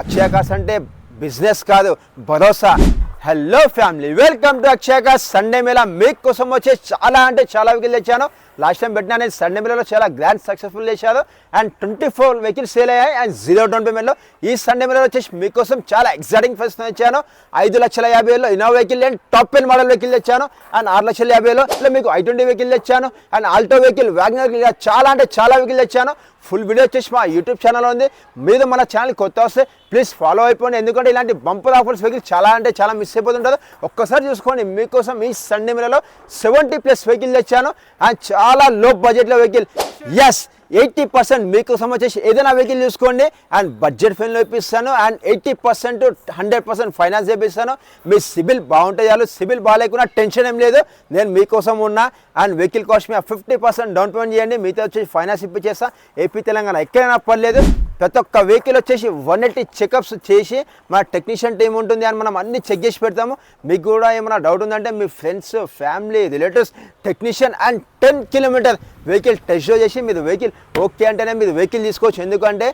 అక్షయ అంటే బిజినెస్ కాదు భరోసా. Hello family welcome to Akshaya Sunday mela మీకోసం వచ్చే చాలా అంటే చాలా వెహికల్ తెచ్చాను. లాస్ట్ టైం పెట్టినా నేను సండే మేళలో చాలా గ్రాండ్ సక్సెస్ఫుల్ చేశాను and twenty four vehicles sale అయ్యాయి అండ్ జీరో డౌన్ పేమెంట్లో ఈ సండే మేళలో వచ్చేసి మీకోసం చాలా ఎగ్జైటింగ్ ఫస్ట్ తెచ్చాను. ఐదు లక్షల యాభై వేలు Innova vehicle and top ten model vehicle తెచ్చాను. అండ్ ఆరు లక్షల యాభై వేలు ఇట్లా మీకు ఐ ట్వంటీ వెహికల్ తెచ్చాను. And Alto vehicle Wagon R ఇలా చాలా అంటే చాలా వెహికల్ తెచ్చాను. ఫుల్ వీడియో వచ్చేసి మా యూట్యూబ్ ఛానల్ ఉంది. మీరు మన ఛానల్ కొత్త వస్తే ప్లీజ్ ఫాలో అయిపోండి. ఎందుకంటే ఇలాంటి బంపర్ ఆఫర్స్ వెహికల్ చాలా అంటే చాలా మిస్ అయిపోతుంటుంది ఒక్కసారి చూసుకోండి మీకోసం ఈ సండే మిలలో సెవెంటీ ప్లస్ వెహికల్ తెచ్చాను. అండ్ చాలా లో బడ్జెట్లో వెహికల్ ఎస్ ఎయిటీ పర్సెంట్ మీకు వచ్చేసి ఏదైనా వెహికల్ చూసుకోండి అండ్ బడ్జెట్ ఫైన్లో ఇప్పిస్తాను. And eighty percent hundred percent finance చేపిస్తాను మీ సిబిల్ బాగుంటాయి చాలు. సిబిల్ బాగాలేకున్నా టెన్షన్ ఏం లేదు. నేను మీకోసం ఉన్నా. అండ్ వెహికల్ కాస్ట్ మీద ఫిఫ్టీ పర్సెంట్ డౌన్ పేమెంట్ చేయండి. మీతో వచ్చి ఫైనాన్స్ ఇప్పించేస్తా. ఏపీ తెలంగాణ ఎక్కడైనా పర్లేదు. ప్రతి ఒక్క వెహికల్ వచ్చేసి వన్ ఎయిటీ చెకప్స్ చేసి మన టెక్నీషియన్ టీం ఉంటుంది అని మనం అన్ని చెక్ చేసి పెడతాము. మీకు కూడా ఏమైనా డౌట్ ఉందంటే మీ friends family relatives technician and ten kilometre vehicle test చేసి మీరు వెహికల్ ఓకే అంటేనే మీరు వెహికల్ తీసుకోవచ్చు. ఎందుకంటే